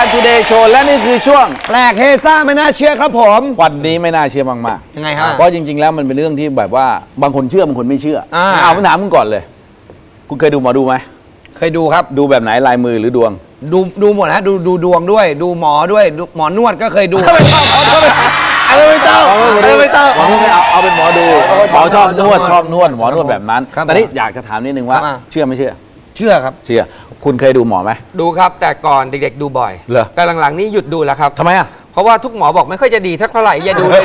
การ Today Show และนี่คือช่วง แปลกเฮซ่าไม่น่าเชื่อครับผม วันนี้ไม่น่าเชื่อมากๆยังไงฮะเพราะจริง ๆ แล้วมันเป็นเรื่องที่แบบว่าบางคนเชื่อบางคนไม่เชื่ออ่าเอาผมถามคุณก่อนเลย คุณเคยดูหมอดูไหม เคยดูครับ ดูแบบไหนลายมือหรือดวง ดูดูหมดฮะดูดูดวงด้วย ดูหมอด้วยดูหมอนวดก็เคยดู อะไรไม่ต้องอะไรไม่ต้องหมอนวดไม่เอาเอาเป็นหมอดูหมอชอบนวดชอบนวดหมอนวดแบบนั้น ครับแต่นี่อยากจะถามนิดนึงว่า ครับอะ เชื่อไม่เชื่อเชื่อครับ เชื่อ คุณเคยดูหมอไหม ดูครับแต่ก่อนเด็กๆดูบ่อยเหรอ แต่หลังๆนี่หยุดดูแล้วครับทำไมอะ เพราะว่าทุกหมอบอกไม่ค่อยจะดีสักเท่าไหร่อย่าดูเลย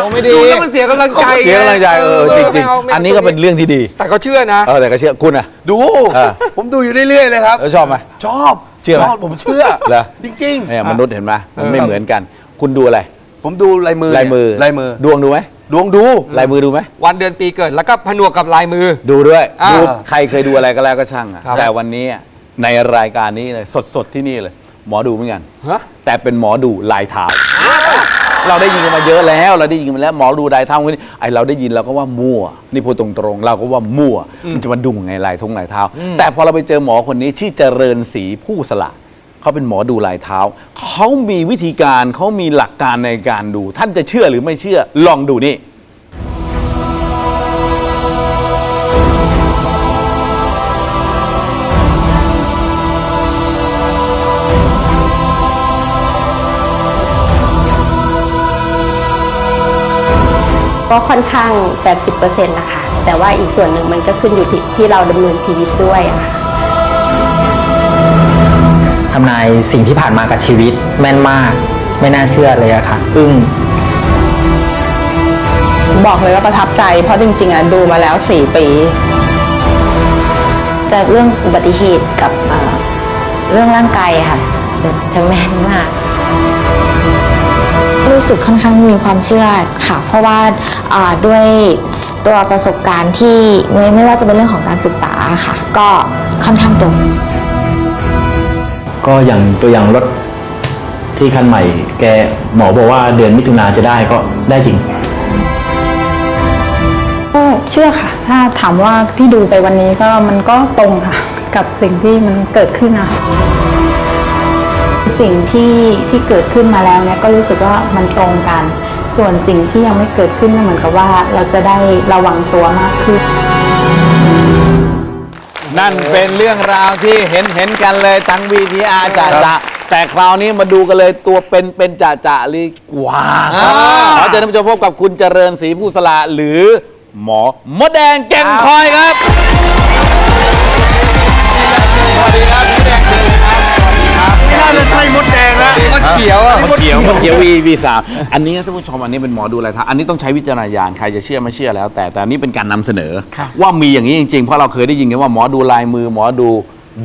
โอ้ไม่ดีดูแล้วมันเสียกำลังใจเสียกำลังใจเออจริงไม่าไม่ๆอันนี้ก็เป็นเรื่องที่ดี แต่ก็เชื่อนะ เออแต่ก็เชื่อคุณอะ ดูเออผมดูอยู่เรื่อยๆเลยครับ แล้วชอบไหม ชอบเชื่อไหม ชอบผมเชื่อ เหรอจริง เนี่ยมนุษย์เห็นไหมมันไม่เหมือนกัน คุณดูอะไร ๆ ผมดูลายมือลายมือ ลายมือ ดวงดูไหม ดวงดูลายมือดูไหมวันเดือนปีเกิด แล้วก็ผนวกกับลายมือ ดูด้วยอ่าดูใครเคยดูอะไรก็แล้วก็ช่างอะครับ แต่วันนี้ในรายการนี้เลยสดๆที่นี่เลย หมอดูเหมือนกันฮะแต่เป็นหมอดูลายเท้าเราได้ยินกันมาเยอะแล้ว เราได้ยินกันมาแล้วหมอดูลายเท้าคนนี้ไอเราได้ยินเราก็ว่ามั่วนี่พูดตรงๆ เราก็ว่ามั่วมันจะมาดูไงลายทงลายเท้า แต่พอเราไปเจอหมอคนนี้ที่เจริญศรีผู้สละ เขาเป็นหมอดูลายเท้า เขามีวิธีการเขามีหลักการในการดู ท่านจะเชื่อหรือไม่เชื่อลองดูนี่ก็ค่อนข้าง 80%นะคะ แต่ว่าอีกส่วนหนึ่งมันก็ขึ้นอยู่ที่ที่เราดำเนินชีวิตด้วยอะค่ะ ทำนายสิ่งที่ผ่านมากับชีวิตแม่นมาก ไม่น่าเชื่อเลยอะค่ะ อึ้งบอกเลยว่าประทับใจ เพราะจริงๆอะดูมาแล้ว 4 ปี จะเรื่องอุบัติเหตุกับเอ่อเรื่องร่างกายค่ะ จะจะแม่นมาก รู้สึกค่อนข้างมีความเชื่อค่ะ เพราะว่าอ่าด้วยตัวประสบการณ์ที่ไม่ไม่ว่าจะเป็นเรื่องของการศึกษาค่ะ ก็ค่อนข้างตรง ก็อย่างตัวอย่างรถที่คันใหม่ แกหมอบอกว่าเดือนมิถุนาจะได้ก็ได้จริง ก็เชื่อค่ะ ถ้าถามว่าที่ดูไปวันนี้ก็มันก็ตรงค่ะ กับสิ่งที่มันเกิดขึ้นนะสิ่งที่ที่เกิดขึ้นมาแล้วเนี่ยก็รู้สึกว่ามันตรงกัน ส่วนสิ่งที่ยังไม่เกิดขึ้นเนี่ยเหมือนกับว่าเราจะได้ระวังตัวมากขึ้น นั่นเป็นเรื่องราวที่เห็นเห็นกันเลยทั้งวีทีอาร์จ่าจ่าแต่คราวนี้มาดูกันเลยตัวเป็นเป็นจ่าจ่าเลยกว่าครับขอเชิญท่านผู้ชมพบกับคุณเจริญศรีผู้สละหรือหมอมดแดงแก่งคอยครับสวัสดีครับพี่แดง จะใช่มดแดงแล้วมันเขียวอะมดเขียวมดเขียววีวีสามอันนี้นะท่านผู้ชมอันนี้เป็นหมอดูอะไรครับอันนี้ต้องใช้วิจารณญาณใครจะเชื่อไม่เชื่อแล้ว แต่แต่อันนี้เป็นการนำเสนอ ว่ามีอย่างนี้จริงๆ เพราะเราเคยได้ยินกันว่าหมอดูลายมือหมอดู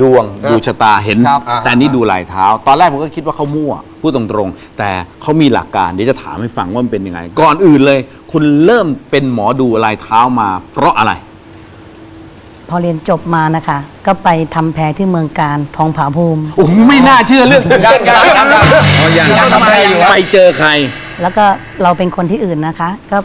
ดวงดูชะตาเห็นครับแต่อันนี้ดูลายเท้า ตอนแรกผมก็คิดว่าเขามั่วพูดตรงๆ แต่เขามีหลักการเดี๋ยวจะถามให้ฟังว่ามันเป็นยังไง ก่อนอื่นเลย คุณเริ่มเป็นหมอดูลายเท้ามา เพราะอะไร พอเรียนจบมานะคะ ก็ไปทำแพรที่เมืองการทองผาภูมิ โอ้โหไม่น่าเชื่อเรื่องยังยังยังยังยังทำไมไปเจอใคร แล้วก็เราเป็นคนที่อื่นนะคะ ก็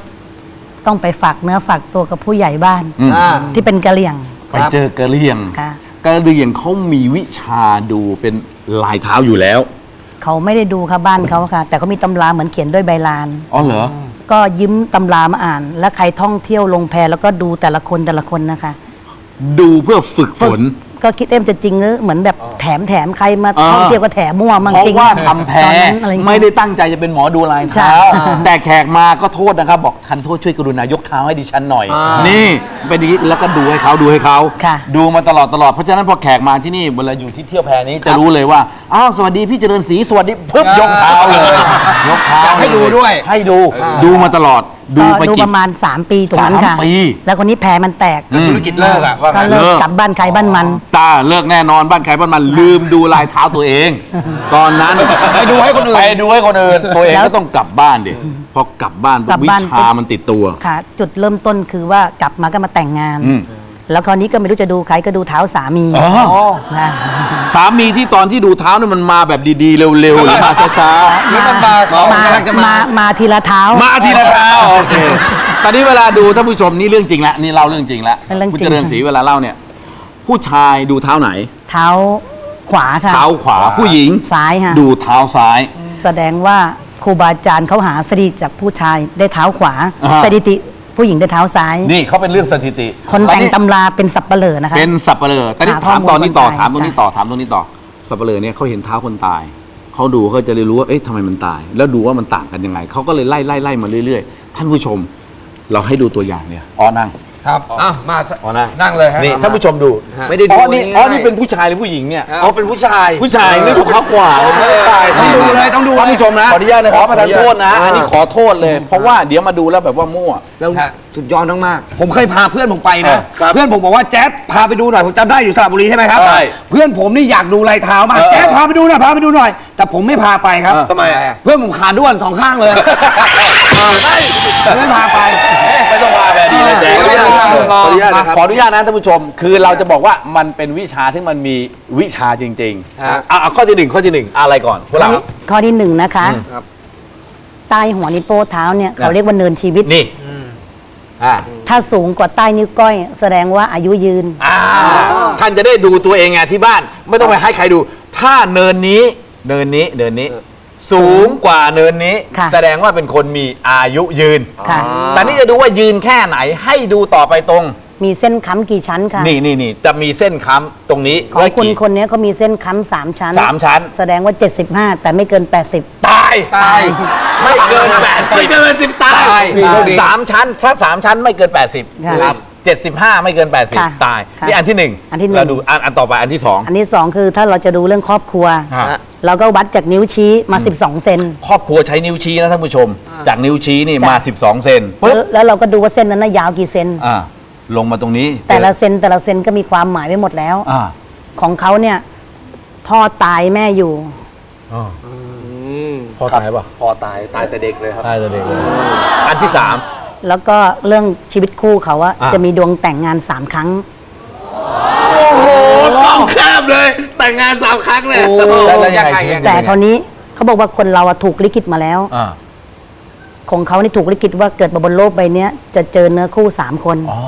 ต้องไปฝากเนื้อฝากตัวกับผู้ใหญ่บ้าน อืม อ่า ที่เป็นกะเหรี่ยง ไปเจอกะเหรี่ยงค่ะกะเหรี่ยงเขามีวิชาดูเป็นลายเท้าอยู่แล้วเขาไม่ได้ดูค่ะบ้านเขาค่ะ แต่เขามีตำราเหมือนเขียนด้วยใบลาน อ๋อเหรอ ก็ยิ้มตำรามาอ่าน แล้วใครท่องเที่ยวลงแพแล้วก็ดูแต่ละคนแต่ละคนนะคะ ดูเพื่อฝึกฝน ก็คิดเอ็มจะจริงหรือเหมือนแบบแถมแถมใครมาอ่าท่องเที่ยวก็แถมมั่วมั่งเพจริงราะว่าทำแพ้ตอนนั้นอะไรอย่างเงี้ย ไม่ได้ตั้งใจจะเป็นหมอดูลายเท้าใช่ แต่แขกมาก็โทษนะครับ บอกทันโทษช่วยกรุณายกเท้าให้ดิฉันหน่อยอ่านี่นี่เป็นอย่างนี้แล้วก็ดูให้เขาดูให้เขาค่ะ ดูมาตลอดตลอดเพราะฉะนั้นพอแขกมาที่นี่เวลาอยู่ที่เที่ยวแพนี้จะรู้เลยว่าอ้าวสวัสดีพี่เจริญศรีสวัสดีปึ๊บยกเท้าเลยยกเท้าอยากให้ดูด้วย ให้ดูดูมาตลอด ดูก็ไปดูกี่ ประมาณ 3 ปีตรงนั้นค่ะ สามปี แล้วคนนี้แพรมันแตกอืมธุรกิจเลิกอะว่าก็งั้นเลิกเลิกกลับบ้านใครบ้านมัน ตาเลิกแน่นอนบ้านใครบ้านมันลืมดูลายเท้าตัวเอง ตอนนั้นไปดูให้คนอื่น ไปดูให้คนอื่นตัวเองแล้วก็ต้องกลับบ้านดิพอกลับบ้านกลับวิบ้านชามันติดตัว ค่ะ จุดเริ่มต้นคือว่ากลับมาก็มาแต่งงาน อืม แล้วคราวนี้ก็ไม่รู้จะดูใครก็ดูเท้าสามีอ๋อ นะสามีที่ตอนที่ดูเท้าเนี่ยมันมาแบบดีๆ เร็วๆหรือมาช้าหรือมันมาของมากำลังจะมามาทีละเท้า ๆ มาทีละเท้าโอเค ตอนนี้เวลาดูท่านผู้ชมนี่เรื่องจริงละนี่เล่าเรื่องจริงละเป็นเรื่องจริง คุณเจริญศรีเวลาเล่าเนี่ย ผู้ชายดูเท้าไหน เท้าขขวาค่ะ เท้าขวาผู้หญิงซ้ายค่ะ ดูเท้าซ้าย แสดงว่าครูบาอาจารย์เขาหาสถิติจากผู้ชายได้เท้าขวา อ่าฮะสถิติ ผู้หญิงได้เท้าซ้าย นี่เขาเป็นเรื่องสถิติคนแต่งตตำราเป็นสับเปลอนะคะ เป็นสับเปลือแต่นี่หาถามข้อมูลตอนนี้ต่อคนตายถามตรงนี้ค่ะต่อถามตรงนี้ต่อสับเปลือเนี่ยเขาเห็นเท้าคนตายเขาดูเขาจะเลยรู้ว่าเอ๊ะทำไมมันตาย แล้วดูว่ามันต่างกันยังไงเขาก็เลยไล่ไล่ไล่มาเรื่อยๆ ท่านผู้ชม เราให้ดูตัวอย่างเนี่ยอ๋อนั่ง ครับอะมาอ๋อนั่งนั่งเลยฮะนี่ท่านผู้ชมดูไม่ได้ดูอ๋อนี่ง่ายๆอ๋อนี่เป็นผู้ชายหรือผู้หญิงเนี่ยอ๋อเป็นผู้ชาย ผู้ชายนี่ดูเขาขวาผู้ชายต้องดูเลยต้องดูเลยท่านผู้ชมนะขออนุญาตนะครับขอประทานขออนุญาตโทษนะอ่าอันนี้ขอโทษเลย เพราะว่าเดี๋ยวมาดูแล้วแบบว่ามั่ว แล้วสุดยอดมากๆผมเคยพาเพื่อนผมไปนะ เพื่อนผมบอกว่าแจ๊บพาไปดูหน่อยผมจำได้อยู่สระบุรีใช่ไหมครับใช่เพื่อนผมนี่อยากดูลายเท้ามากเออแจ๊บพาไปดูหน่อยพาไปดูหน่อย แต่ผมไม่พาไปครับเออทำไมอะเพื่อนผมขาด้วนสองข้างเลยไม่พาไป นี้เลยแจ๊ขออนุญาตครับขออนุญาตนะครับ ขออนุญาตนะท่านผู้ชม คือเราจะบอกว่ามันเป็นวิชาที่มันมีวิชาจริงๆอะอะข้อที่หนึ่งข้อที่หนึ่งอะไรก่อนพวกเราข้อที่หนึ่งนะคะครับ ใต้หัวนิ้วโป้เท้าเนี่ยเขาเรียกว่าเนินชีวิต นี่อ่าถ้าสูงกว่าใต้นิ้วก้อย แสดงว่าอายุยืน อ่าท่านจะได้ดูตัวเองไงที่บ้าน ไม่ต้องไปให้ใครดู ถ้าเนินนี้ เนินนี้เนินนี้ สูงกว่าเนินนี้ ค่ะ แสดงว่าเป็นคนมีอายุยืน ค่ะ แต่นี่จะดูว่ายืนแค่ไหนให้ดูต่อไปตรง มีเส้นค้ำกี่ชั้นค่ะนี่นี่นี่จะมีเส้นค้ำตรงนี้ของไว้คุณกี่คนนี้เขามีเส้นค้ำสามชั้น สามชั้น แสดงว่า 75 แต่ไม่เกิน 80 ตายตาย ไม่เกินแปดสิบไม่เกิน10ตายมีโชคดี สามชั้นถ้าสามชั้นไม่เกิน80ค่ะ ครับเจ็ดสิบ ห้าไม่เกิน ค่ะ80 ตาย ค่ะนี่อันที่หนึ่งอันที่หนึ่ง เราดูอันอันต่อไปอันที่สองอันที่สองคือถ้าเราจะดูเรื่องครอบครัว ฮะ เราก็วัดจากนิ้วชี้มา 12 เซนครอบครัวใช้นิ้วชี้นะท่านผู้ชม จากนิ้วชี้นี่มา 12 เซนแล้ปุ๊บวแล้วเราก็ดูว่าเส้นนั้นนะยาวกี่เซน อ่าลงมาตรงนี้แต่ละเซนแต่ละเซนก็มีความหมายไว้หมดแล้ว อ่าของเขาเนี่ยพ่อตายแม่อยู่พอตายป่ะ พอตายตายแต่เด็กเลยครับ ตายตัวเด็กเลยอันที่สาม แล้วก็เรื่องชีวิตคู่เขาอะอะ จะมีดวงแต่งงานสามครั้ง โอ้โหต้องข้ามเลย แต่งงานสามครั้งเลยแล้วแล้วยังไง ยังไงชีวิตแต่เป็นคราวนี้เขาบอกว่าคนเราอะถูกลิขิตมาแล้ว อ่าของเขานี่ถูกลิขิตว่าเกิดมาบนโลกใบเนี้ยจะเจอเนื้อคู่สามคนอ๋อ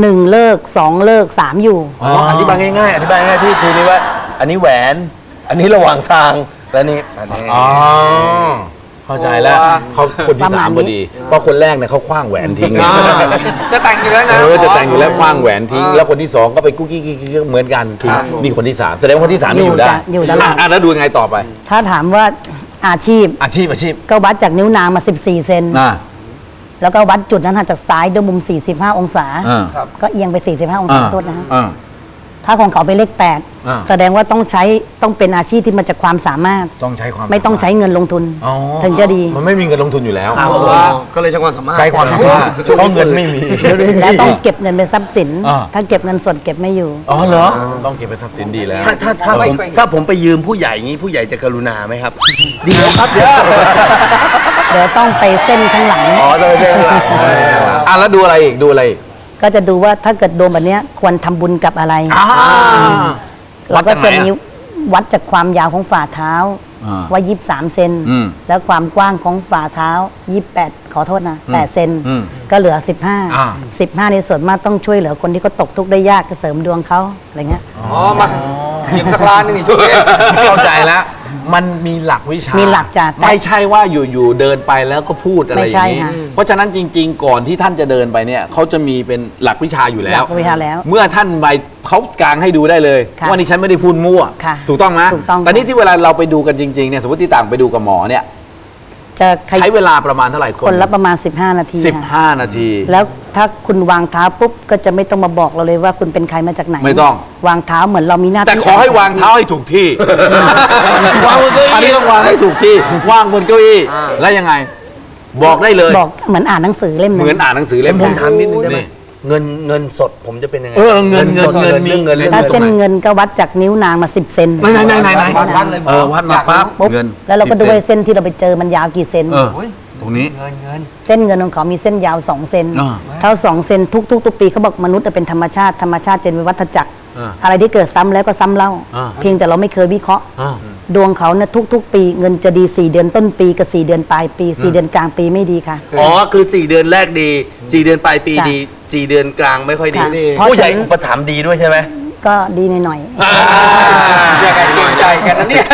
หนึ่งเลิกสองเลิกสามอยู่ อ๋ออธิบายง่ายๆอธิบายง่ายๆพี่คือนี่ว่า อันนี้แหวน อันนี้ระหว่างทางและนี่อันนี้ อ๋อ เข้าใจแล้วเขาคนที่สามพอดีเพราะคนแรกเนี่ยเขาคว้างแหวนทิ้งอ่าจะแต่งอยู่แล้วนะเออจะแต่งอยู่แล้วคว้างแหวนทิ้ง แล้วคนที่สองก็ไปกุ๊กกิ๊กกิ๊กกิ๊กเหมือนกันทิ้งนี่คนที่สามแสดงว่าคนที่สามนี่อยู่ได้อยู่ได้ะอะแล้วดูยังไงต่อไป ถ้าถามว่าอาชีพอาชีพอาชีพก็วัดจากนิ้วนางมา 14 เซนน่ะแล้วก็วัดจุดนั้นหันจากซ้ายด้วยมุม 45 องศาอ่าก็เอียงไป 45 องศาโทษนะฮะอ่า ถ้าของเขาเป็นเลขอ่า8แสดงว่าต้องใช้ต้องเป็นอาชีพที่มาจากความสามารถ ต้องใช้ความไม่ต้องใช้เงินลงทุน อ๋อถึงจะดี มันไม่มีเงินลงทุนอยู่แล้วก็เลยใช้ความสามารถ ใช้ความสามารถเพราะเงินไม่มี และต้องเก็บเงินเป็นทรัพย์สิน อ่า ถ้าเก็บเงินสดเก็บไม่อยู่ อ๋อเหรอ ต้องเก็บเป็นทรัพย์สินดีแล้ว ถ้าถ้าถ้าไม่ผมเคยถ้าผมไปยืมผู้ใหญ่อย่างนี้ผู้ใหญ่จะกรุณาไหมครับ ดีครับเดี๋ยวเดี๋ยวต้องไปเส้นข้างหลัง อ๋อเลยเลยหลังอะแล้วดูอะไรอีกดูอะไรอีก ก็จะดูว่าถ้าเกิดโดนแบบเนี้ยควรทำบุญกับอะไร อ่า เราก็วัดจะจากไหนมีอะวัดจากความยาวของฝ่าเท้าอ่าว่า23เซนอืมแล้วความกว้างของฝ่าเท้า28ขอโทษนะ8เซนอืมก็เหลืออ่า15 15ในส่วนมากต้องช่วยเหลือคนที่เขาตกทุกข์ได้ยากก็เสริมดวงเขาอะไรเงี้ย อ๋อ มาหยิบสักล้านหนึงอีกชุดนี้เข้าใจแล้ว มันมีหลักวิชามีมีหลักจ้ะแต่ไม่ใช่ว่าอยู่ๆเดินไปแล้วก็พูดอะไรไม่อใช่ย่างนี้ค่ะเพราะฉะนั้นจริง ๆ ก่อนที่ท่านจะเดินไปเนี่ยเขาจะมีเป็นหลักวิชาอยู่หแล้วลักวิชาแล้วเมื่อท่านไปเขากลางให้ดูได้เลยค่ะว่านี่ฉันไม่ได้พูดมั่ว ค่ะถูกต้องไหมถูกต้องแต่นี่ที่เวลาเราไปดูกันจริงๆเนี่ยสมมติที่ต่างไปดูกับหมอเนี่ยจะใครใช้เวลาประมาณเท่าไหร่คนคนละประมาณ 15 นาทีสิบค่ะห้านาที แล้วถ้าคุณวางเท้าปุ๊บก็จะไม่ต้องมาบอกเราเลยว่าคุณเป็นใครมาจากไหนไม่ต้อง วางเท้าเหมือนเรามีหน้าที่แต่ขอให้วางเท้าให้ถูกที่ วาง ต้องวางให้ถูกที่วางบนเก้าอี้แล้วยังไง บอกได้เลย บอกเหมือนอ่านหนังสือเล่มหนึงเหมือนอ่านหนังสือเล่มผมถามนิดนึงได้ไหมนี่เงินเงินสดผมจะเป็นยังไงเออเงินเงินเงินมีเงเงินเรื่องถ้าเงินเส้นเงินก็วัดจากนิ้วนางมา10เซนไหนไหนไหนไหนวัดเลยหมอเออวัดมาปั๊บเงินแล้วเราก็ดูเส้นที่เราไปเจอมันยาวกี่เซนเออตรงนี้เงินเงินเส้นเงินของเขามีเส้นยาว2เซนเท่า2เซนทุกๆทุกปีเขาบอกมนุษย์เป็นธรรมชาติธรรมชาติเป็นวัฏจักรอ่าอะไรที่เกิดซ้ำแล้วก็ซ้ำเล่า เพียงแต่เราไม่เคยวิเคราะห์ ดวงเขาเนี่ยทุก ๆ ปีเงินจะดี 4 เดือนต้นปีกับ 4 เดือนปลายปี 4 เดือนกลางปีไม่ดีค่ะ อ๋อ คือ 4 เดือนแรกดี 4 เดือนปลายปีจ้ะดี 4 เดือนกลางไม่ค่อยดี ค่ะเพราะผู้ใหญ่ฉะนั้น อุปถัมภ์ดีด้วยใช่ไหมก็ดีหน่อยๆอย่ากันเกรงใจ กันนะเนี่ย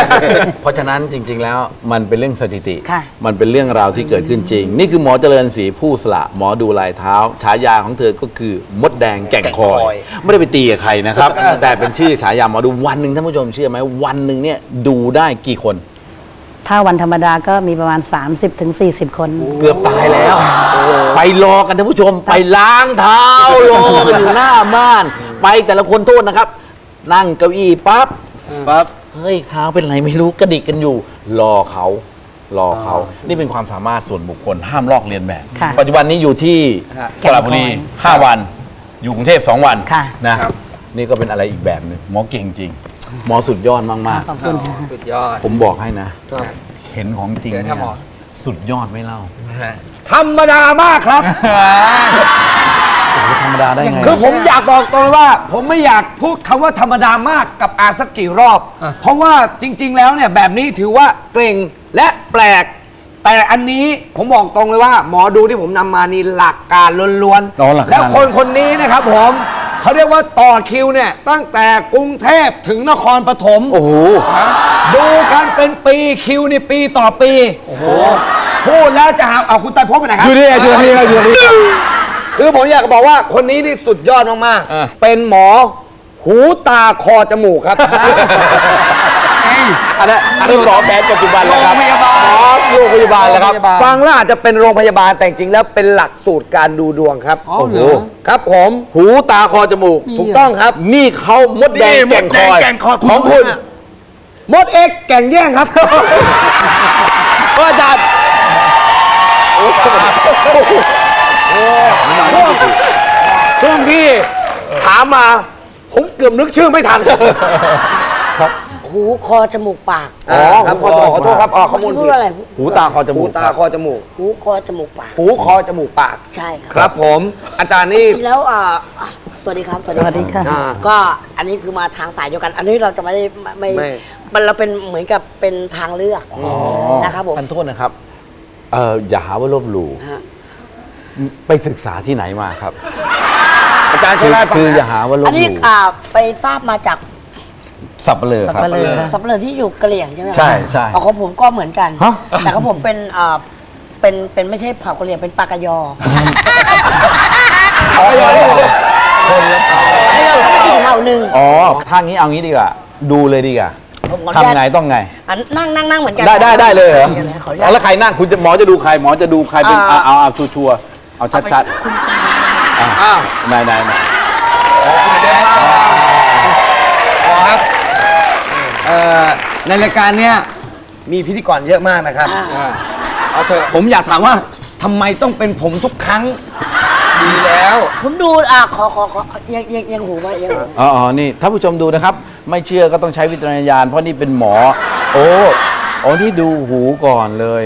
เพราะฉะนั้นจริง ๆ แล้วมันเป็นเรื่องสถิติ ค่ะ มันเป็นเรื่องราวที่เกิดขึ้นจริง นี่คือหมอเจริญศรีผู้สละ หมอดูลายเท้า ฉายาของเธอก็คือมดแดงแก่งคอย ไม่ได้ไปตีกับใครนะครับ แต่เป็นชื่อฉายาหมอดูวันหนึ่งท่านผู้ชมเชื่อไหมวันหนึ่งเนี่ยดูได้กี่คน ถ้าวันธรรมดาก็มีประมาณ 30-40ถึง40 คน เกือบตายแล้ว ไปรอกันท่านผู้ชมไปล้างเท้ารอกันอยู่หน้าบ้าน ไปแต่ละคนโทษนะครับ นั่งเก้าอี้ปั๊บปั๊บ เฮ้ยเท้าเป็นไรไม่รู้กระดิกกันอยู่ รอเขารอเขา นี่เป็นความสามารถส่วนบุคคลห้ามลอกเลียนแบบ ค่ะปัจจุบันนี้อยู่ที่ฮะสระบุรี5วัน อยู่กรุงเทพ2วันค่ะ นะครับ นี่ก็เป็นอะไรอีกแบบหนึงหมอเก่งจริง หมอสุดยอดมากขอบคุณค่ะ สุดยอด ๆ ผมบอกให้นะ เห็นของจริงเชิญเนี่ครับหมอยสุดยอดไม่เล่า ธรรมดามากครับ ธรรมดาได้ไง คือผมอยากบอกตรงเลยว่า ผมไม่อยากพูดคำว่าธรรมดามากกับอาสักกี่รอบ อะ เพราะว่าจริง ๆ แล้วเนี่ยแบบนี้ถือว่าเกรงและแปลก แต่อันนี้ผมบอกตรงเลยว่า หมอดูที่ผมนำมานี่หลักการล้วนอ๋อหลักการ แล้วคนคนนี้นะครับผมเขาเรียกว่าต่อคิวเนี่ยตั้งแต่กรุงเทพถึงนครปฐม โอ้โห ดูกันเป็นปีคิวนี่ปีต่อปี โอ้โหพูดแล้วจะหาเอาคุณไตรภพไปไหนครับ อยู่นี่อยู่นี่อยู่นี่ คือผมอยากจะบอกว่าคนนี้นี่สุดยอดมากอะ ๆ เป็นหมอ หูตาคอจมูกครับ อันนั้นอันนั้นหมอแผนปัจจุบันแล้วครับโรงพยาบาล หมอโรงพยาบาลแล้วครับโรงพยาบาลฟังแล้วอาจจะเป็นโรงพยาบาลแต่จริงๆแล้วเป็นหลักสูตรการดูดวงครับอ๋อโอ้โหเหรอ ครับผม หูตาคอจมูก ถูกต้องครับ นี่เขามดแดงนี่แก่งคอยมดแดงแก่งคอยของคุณมดเอ็กแก่งแย่งครับ ก็อาจารย์ ช่วงช่วงที่ถามมา ผมเกือบนึกชื่อไม่ทัน หูคอจมูกปากอ๋อครับขอขอโทษครับอ๋อข้อมูลพูผิดดอะไร หูตาคอจหูมูกตาคอจมูก หูคอจมูกปาก หูคอจมูกปาก ใช่ครับครับผม อาจารย์นี่แล้วอ่าอะสวัสดีครับ สวัสดีค่ะ อ่า ก็อันนี้คือมาทางสายเดียวกัน อันนี้เราจะไม่ได้ไม่ไม่ไม่ มันเราเป็นเหมือนกับเป็นทางเลือกนะครับผม ท่านโทษนะครับเอออย่าหาว่าลบหลู่ฮะ ไปศึกษาที่ไหนมาครับอาจารย์ช่คืวยอเล่าให้ฟังคือหน่อยอย่าหาว่าลอับนหนี้ลู่อ่าไปทราบมาจากสับเปลือครับ สับปะเลอสับปะเลอที่อยู่กะเหรี่ยงใช่ไหมครับใช่ใช่เอาของผมก็เหมือนกัน ฮะ แต่ของผมเป็นอ่าเป็นเป็นไม่ใช่เผ่ากะเหรี่ยงเป็นปากกะยออ๋อเดี๋ยวเดี๋ยวเดี๋ยวให้เราก็อีกเผ่าหนึ่ง อ๋อทางนี้เอางี้ดีกว่า ดูเลยดีกว่าผมขออนุญาต ทำไงต้องไง อันนั่งนั่งนั่งเหมือนกันได้ได้ได้เลยเหรอขออนุญาเอาตแล้วใครนั่งคุณจะหมอจะดูใครหมอจะดูใครเป็นอ่า เอาเอาเอาชัวชัวร์ๆ เอาชัดชัดคุณๆอะอ้าวไหนไหนไหนเดี๋ยวมาหมอครับเอ่อในรายการเนี้ยมีพิธีกรเยอะมากนะครับอ่าเอาเถอะผมอยากถามว่าทำไมต้องเป็นผมทุกครั้ง ดีแล้ว ผมดูอะขอขอขอยังยังยังหูไหมยังหูอ๋ออ๋อนี่ท่านผู้ชมดูนะครับ ไม่เชื่อก็ต้องใช้วิจารณญาณเพราะนี่เป็นหมอ โอ้โอ้ที่ดูหูก่อนเลย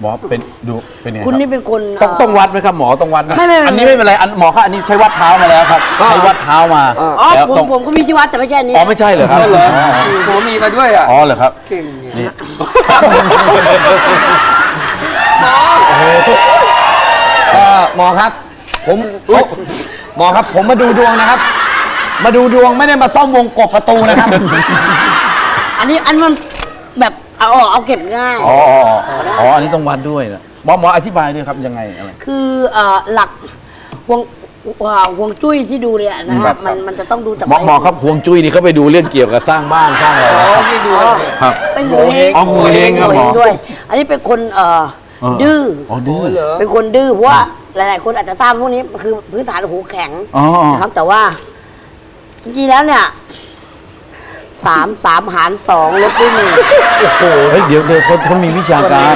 หมอเป็นดูเป็นยังไงคุณรับนี่เป็นคนต้องเต้องวัดไหมครับหมอต้องวัดไหมไม่ไม่ไม่ อันนี้ไม่เป็นไรอันหมอครับอันนี้ใช้วัดเท้ามาแล้วครับใช้วัดเท้ามาอ๋อแล้วผมต้องผมก็มีที่วัดแต่ไม่ใช่อันนี้อ๋อไม่ใช่เหรอครับเหรอโหมีมาด้วยอะอ๋อเหรอครับ เก่งเนี่ยนี่ เอ่อหมอครับ ผมผมหมอครับผมมาดูดวงนะครับ มาดูดวงไม่ได้มาซ่อมวงกบประตูนะครับ อันนี้อันมันแบบ เอาออกเอาเก็บง่ายอ๋ออ๋ออ๋ออันนี้ต้องวัดด้วยนะหมอหมออธิบายด้วยครับยังไงอะไร คือเอ่อหลักห่วงอ่าห่วงจุ้ยที่ดูเนี่ยนะครัฮะบ มันมันจะต้องดูจากหมอหมอครับห่วงจุ้ยนี่เขาไปดูเรื่องเกี่ยวกับสร้างบ้านสร้างอะไรอ๋อนะครับนี่ดูอ๋อครับ เป็นโงเฮงอ๋อโงเห้งครับหมอด้วย อันนี้เป็นคนเอ่อเออดื้อ อ๋อดื้อ เหรอ เป็นคนดื้อเพราะว่าหลาย ๆ คนอาจจะทราบพวกนี้มันคือพื้นฐานหูแข็งอ๋อนะครับ แต่ว่าจริงๆแล้วเนี่ย สามสามหารสองลบด้วยหนึ่ง เฮ้ยเดี๋ยวเดี๋ยวเขาเขามีวิชาการ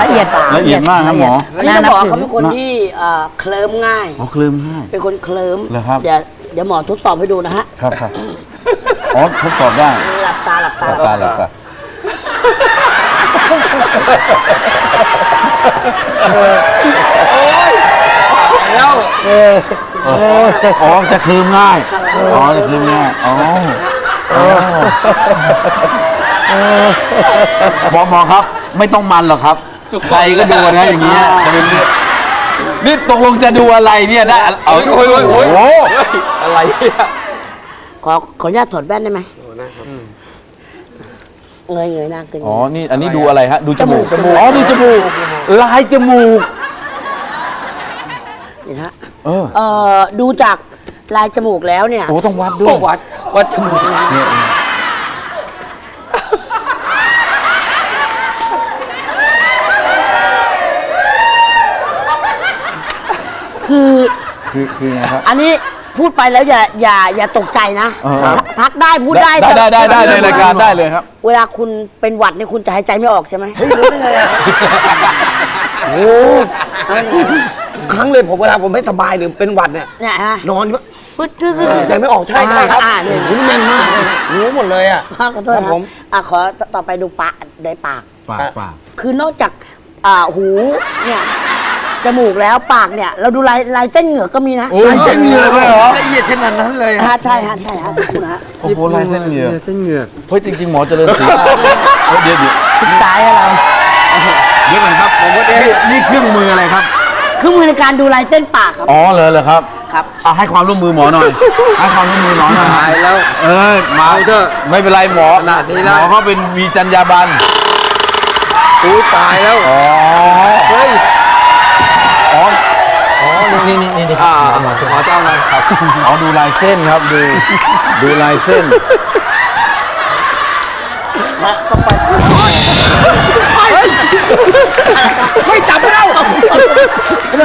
ละเอียดละเอียดมากครับหมออันนี้ต้องบอกเขาเป็นคนที่เอ่อเคลิ้มง่ายอ๋อเคลิมง่าย เป็นคนเคลิ้มเหรอครับ เดี๋ยวเดี๋ยวหมอทดสอบให้ดูนะฮะครับครับอ๋อทดสอบได้หลับตาหลับตาหลับตาหลับตาแล้วอ๋อจะคลืมง่ายอ๋อจะคลืมง่ายอ๋อ อ๋อหมอหมอครับ ไม่ต้องมันหรอกครับใครก็ดูนะอย่างเงี้ยจะเป็นเรื่องนี่ตกลงจะดูอะไรเนี่ยได้เอาโอ้ยโอ้ยโอ้ยโอ้โหอะไรเนี่ยขอขออนุญาตถอดแว่นได้ไหมเงยเงยหน้าขึ้นอ๋อ นี่อันนี้ดูอะไรฮะ ดูจมูกอ๋อ ดูจมูก ลายจมูกนี่นะฮะเออเอ่อดูจากลายจมูกแล้วเนี่ยโอ้ต้องวัดด้วยวัด วัดจมูกเนี่ยคือคือคือไงครับ อันนี้พูดไปแล้วอย่าอย่าอย่าตกใจนะเออครับ ทักได้พูดได้ได้ได้ได้ได้แต่ในรายการได้เลยครับ เวลาคุณเป็นหวัดเนี่ยคุณจะหายใจไม่ออกใช่ไหมโอ้ ครั้งเลยผมเวลาผมไม่สบายหรือเป็นหวัดเนี่ยเนี่ยฮะนอนปึ๊ดปึ๊ดปึ๊ดหายใจไม่ออกใช่ใช่ครับอ่าเนี่ยโอ้โหนี่แม่นมากเลยนะรู้หมดเลยอะขอโทษครับนะผมอะขอต่อไปดูปากได้ปาก ปากปากคือนอกจากอ่าหูเนี่ยจมูกแล้วปากเนี่ย เราดูลายลายเส้นเหงือกก็มีนะโอ้ยเส้นเหงือกเลยเหรอละเอียดขนาดนั้นเลยฮะใช่ฮะใช่ฮะคุณฮะโอ้โหลายเส้นเหงือกเส้นเหงือกเฮ้ยจริง ๆ หมอเจริญศรีเฮ้ยเดี๋ยวเดี๋ยวตายอะไรเดี๋ยวก่อนครับผมว่านี่นี่เครื่องมืออะไรครับ เครื่องมือในการดูลายเส้นปากครับ อ๋อเลยเหรอครับครับอะให้ความร่วมมือหมอหน่อย ให้ความร่วมมือหมอหน่อยตายแล้ว เออมาเอาเถอะ ไม่เป็นไรหมอขนาดนี้หแล้มวอเขาเป็นมีจรรยาบรรณอุ้ยตายแล้ว อ๋อเฮ้ย อ๋ออ๋อนี่นี่นี่นี่อ่าหมอช่วยหมอเจ้าอะไรครับ อ๋อดูลายเส้นครับดูดูลายเส้นไม่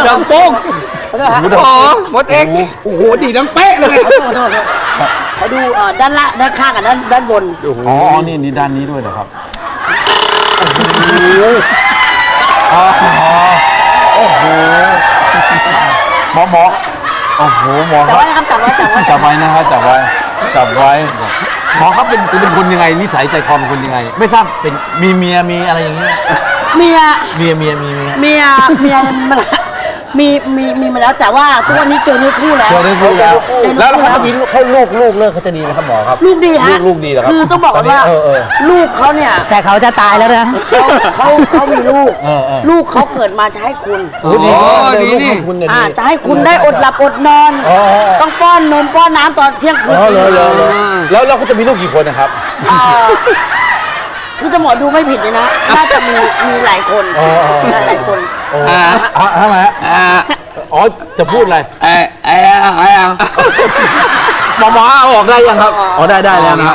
จังโป้งหูดหมออกหมดเอ็กโอ้โหดีดังเป๊ะเลยขอดูเอ่อด้านล่างด้านข้างกับด้านด้านบนอ๋อนี่นี่ด้านนี้ด้วยเหรอครับโอ้โหโอ้โหหมอหมอโอ้โหหมอจัครับบไว้ครับจับไว้จับไว้จับไว้นะครับจับไว้จับไว้หมอครับเป็นเป็นคนยังไงนิสัยใจคอเป็นคนยังไง ไม่ทราบเป็นมีเมียมีอะไรอย่างเงี้ยเมียเมียเมียมีเมียเมียเมียมา มีมีมีมาแล้วแต่ว่าทุกวันนี้เจอเนื้อคู่แล้ว เจอได้คู่แล้วเจอแล้เนื้วอแล้วคู่เขาแล้วจะมีลูกเขาลูกลูกเลิกเขาจะดีนะครับหมอครับ ลูกดีฮะลูกลูกดีเหรอครับคือต้องบอกก่อนว่าตอนนี้เออเออ ลูกเขาเนี่ยแต่เขาจะตายแล้วนะ เขาเขาเขามีลูก เออเออ ลูกเขาเกิดมาจะให้คุณ โอ้ดีอ๋อเลยดี ลูกนี่ของคุณเนี่ยอ่าดี จะให้คุณได้อดหลับอดนอน อ๋อ ต้องป้อนนมป้อนน้ำตอนเที่ยงคืนอ๋อเลยเลยเลยแล้วแล้วเขาจะมีลูกกี่คนนะครับ อ่าคือจะหมอดูไม่ผิดเลยนะน่าจะมีมีหลายคนอ๋ออ๋อหลายคน อ่าอ่าทำไมฮะอ่าอ๋อจะพูดอะไรเอ้เอ้เอ้หมอหมอเอาออกได้ยังครับอ๋อได้ได้แล้วนะ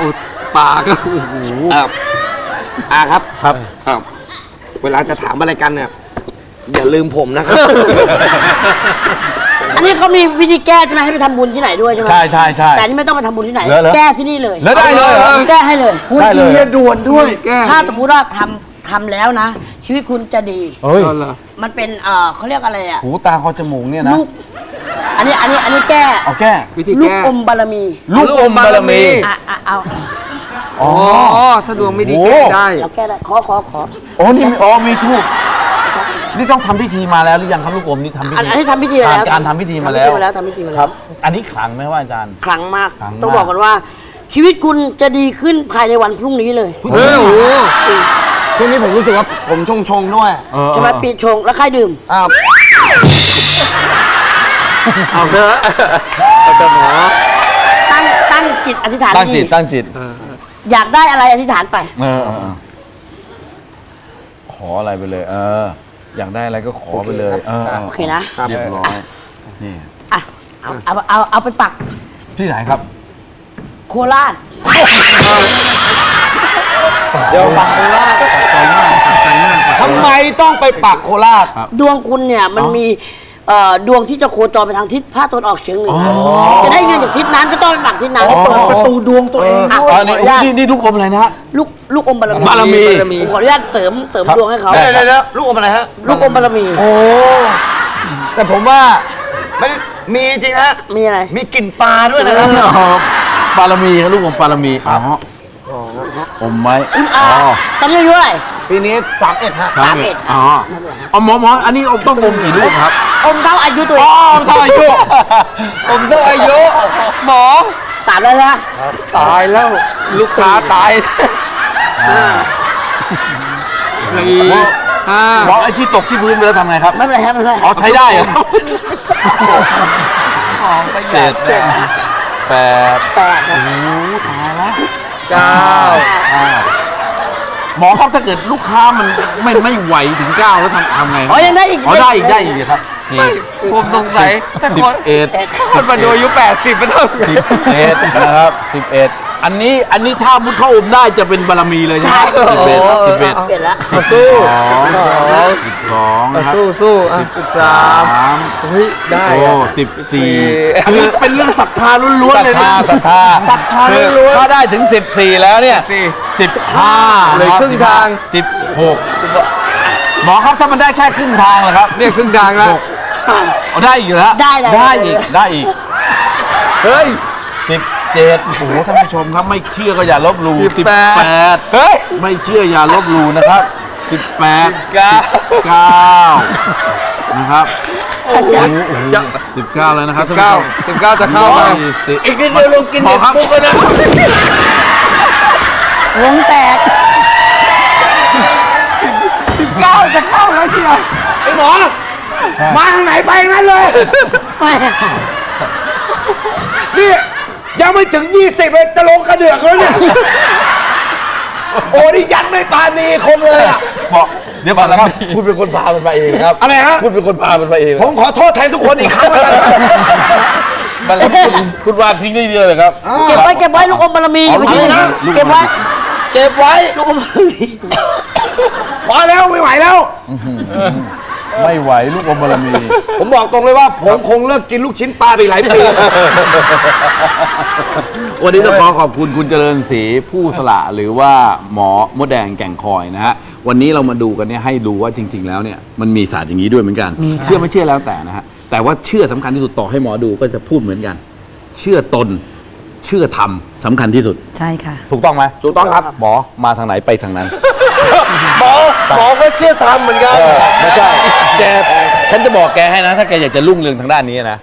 ปากก็โอ้โหอะอะครับครับครับเวลาจะถามอะไรกันเนี่ยอย่าลืมผมนะครับ อันนี้เขามีวิธีแก้ใช่ไหมให้ไปทำบุญที่ไหนด้วยใช่ไหมใช่ใช่ใช่ แต่อันนี่ไม่ต้องไปทำบุญที่ไหน เหรอเหรอ แก้ที่นี่เลยแล้วได้เลยเหรอ แก้ให้เลย ได้เลย ด่วนด้วย ถ้าสมมติว่าทำ ทำแล้วนะ ชีวิตคุณจะดี เฮ้ยเอาเหรอมันเป็นเอ่อเขาเรียกอะไรอะหูตาคอจมูกเนี่ยนะ ลูก อันนี้อันนี้อันนี้แก้เอาแก้ วิธีลูกแก้อมบารมีลูกอมบารมี อะอะเอาอ๋อ อ๋อถ้าดวงไม่ดีโอ้ แก้ได้ เราแก้ได้ขอขอขออ๋อนี่มีอ๋อมีทูบนี่ต้องทำพิธีมาแล้วหรือยังครับลูกอมนี่ทำพิอันธีอันนี้ทำพิธีมาแล้วผ่านการทำพิธีมาแล้วทำพิธีมาแล้วทำพิธีมาคแล้รัวบ อันนี้ขลังไหมว่าอาจารย์ ครั้งมากครั้งมาก ต้องบอกกันว่า ชีวิตคุณจะดีขึ้นภายในวันพรุ่งนี้เลย เฮ้ยโอ้โห ช่วงนี้ผมรู้สึกว่าผมชงชงๆด้วยเออใช่ไหมปีชงแล้วใครดื่ม อ่าเอาเถอะเอาเถอะหมอตั้งตั้งจิตอธิษฐานตั้งจิตดีตั้งจิตอยากได้อะไรอธิษฐานไป เออเออเออขออะไรไปเลย เออ อยากได้อะไรก็ขอไปเลยเออโอเคนะ เรียบร้อยนี่อะ เอาเอาเอาเอาไปปักที่ไหนครับ โคราช เดี๋ยวปักโคราชทำไมต้องไปปักโคราช ดวงคุณเนี่ยมันมีเอ่อดวงที่จะโคจรไปทางทิศภาคตะวันออกเฉียงเหนืออจะได้เงินจากทิศนั้นก็ต้องไปปักทิศนั้นอ๋อเปิดประตูดวงตัวเองอะอ๋อขอนี่อนุญาตนี่นี่ลูกอมอะไรนะฮะ ลูกลูกอมบารมีบารมีผมขออนุญาตเสริมเสริมครับดวงให้เขาได้เดี๋ยวเดี๋ยวลูกอมอะไรฮะ ลูกอมบารมีโอ้ แต่ผมว่าไม่ได้มีจริงฮะ มีอะไร มีกลิ่นปลาด้วยนะครับอ๋อปารมีครับลูกอมปารมีอ๋อ อมไว้คุณอาตอนนี้อายุเท่าไหร่ ปีนี้สามเอ็ดฮะครับสามเอ็ดอ๋ออ๋อหมอหมออันนี้อมต้องอมกี่ลูกครับอมเท่าอายุตัวเออ๋องเท่าอายุผมต้องอายุหมอสามแล้วนะตายแล้วลูกค้าตายสี่ห้าหมอไอ้ที่ตกที่พื้นไปแล้วทำไงครับไม่เป็นไรครับไม่เป็นไรอ๋อใช้ได้เหรอเจ็ดแปดแปดครับ เก้าหมอครับถ้าเกิดลูกค้ามันไม่ไม่ไหวถึงเก้าแล้วทำทำไงครับอ๋อยังได้อีก อ๋อได้อีกได้อีกครับนี่ ผมสงสัยถ้าสิคบนเอ็ดคนมาดูอายุ80ไม่ต้องสิบเอ็ดนะครับสิบเอ็ด อันนี้อันนี้ถ้ามุดเข้าอมได้จะเป็นบารมีเลยใช่ไหมสิบเอ็ดสิบเอ็ดเปลี่ยนละสิบสองสิบสองนะครับสู้สู้อะสิบสามสามเฮ้ยได้โอ้อะสิบสี่อันนี้เป็นเรื่องศรัทธาล้วนศๆรัทเลยธานะศรัทธาศรัทธาล้วนถ้าได้ถึงสิบสี่แล้วเนี่ยสี่สิบห้าเหลือครึ่งทาง สิบหกหมอครับถ้ามันได้แค่ครึ่งทางเหรอครับเนี่ยครึ่งทางแล้ว เอาได้อีกแล้วได้แล้ว ได้อีกได้อีกเฮ้ยสิบ เจ็ดโอ้โหท่านผู้ชมครับไม่เชื่อก็อย่าลบหลู่สิสิบบแปแปดดเฮ้ยไม่เชื่ออย่าลบหลู่นะครับสิบแปดเก้าเก้านะครับโอ้โหสิบเก้าแล้วนะครับท่านผู้เก้าชมสิบเก้าจะเข้ามายี่สิบอีกนิดเดียวลงกินหมอเด็กครับปุ๊บเลยนะวงแตกเก้าจะเข้าแล้วเชียวไอ้หมอมาทางไหนไปทางนั้นเลยนี่ ยังไม่ถึง 20เลยจะลงกระเดือกแล้วเนี่ย โอ้นี่ยันไม่ปานีคนเลยอะบอกเดี๋ยวก่อนนะครับ คุณเป็นคนพามันมาเองครับอะไรฮะ คุณเป็นคนพามันมาเองผมขอโทษแทนทุกคนอีกครั้งแล้วกันมันคุณคุณวางทิ้งได้เดียวเลยครับเก็บไว้เก็บไว้ลูกอมบารมีอย่าไปทิ้งนะลูกอมเก็บไว้ เก็บไว้ลูกอมบารมีพอแล้วไม่ไหวแล้ว ไม่ไหวลูกอมบารมี ผมบอกตรงเลยว่าผมคงเลิกกินลูกชิ้นปลาไปหลายปี วันนี้ต้องขอขอบคุณคุณเจริญศรีผู้สละหรือว่าหมอมดแดงแก่งคอยนะฮะ วันนี้เรามาดูกันเนี่ยให้ดูว่าจริง ๆ แล้วเนี่ยมันมีศาสตร์อย่างนี้ด้วยเหมือนกัน เชื่อไม่เชื่อแล้วแต่นะฮะ แต่ว่าเชื่อสำคัญที่สุดต่อให้หมอดูก็จะพูดเหมือนกัน เชื่อตน เชื่อธรรมสำคัญที่สุด ใช่ค่ะ ถูกต้องไหมถูกต้องครับ หมอมาทางไหนไปทางนั้น หมอ หมอก็เชื่อทำเหมือนกัน ไม่ใช่แกฉันจะบอกแกให้นะ ถ้าแกอยากจะรุ่งเรืองทางด้านนี้นะ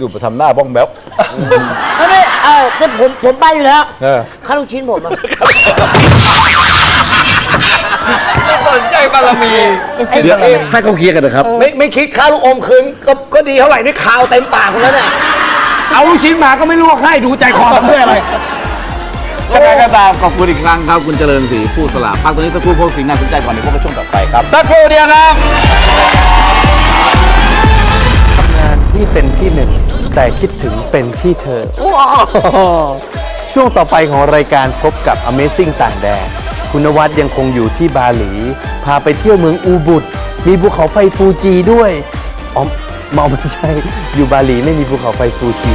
ดูไปทำหน้าบ้องแบ๊บไม่ไม่เออแต่ผมผมไปอยู่แล้วเออค่าลูกชิ้นผมอะสนใจบารมีเดี๋ยวให้เขาเคลียร์กันนะครับ ไม่ไม่คิดค่าลูกอมคืนก็ก็ดีเท่าไหร่นี่ข่าวเต็มปากหมดแล้วเนี่ยเอาลูกชิ้นมาก็ไม่รู้ว่าให้ดูใจคอผมด้วยอะไร ยังไงก็ตามขอบคุณอีกครั้งครับ คุณเจริญศรีผู้สละพักตรงนี้สักครู่พวกสิ่งน่าสนใจก่อนเดี๋ยวพบกันช่วงต่อไปครับ สักครู่เดียวครับงานที่เป็นที่หนึ่ง แต่คิดถึงเป็นที่เธอว้าวช่วงต่อไปของรายการพบกับ Amazing ต่างแดนคุณนวัดยังคงอยู่ที่บาหลี พาไปเที่ยวเมืองอูบุดมีภูเขาไฟฟูจีด้วยอ๋อมองไม่ใช่ อยู่บาหลีไม่มีภูเขาไฟฟูจี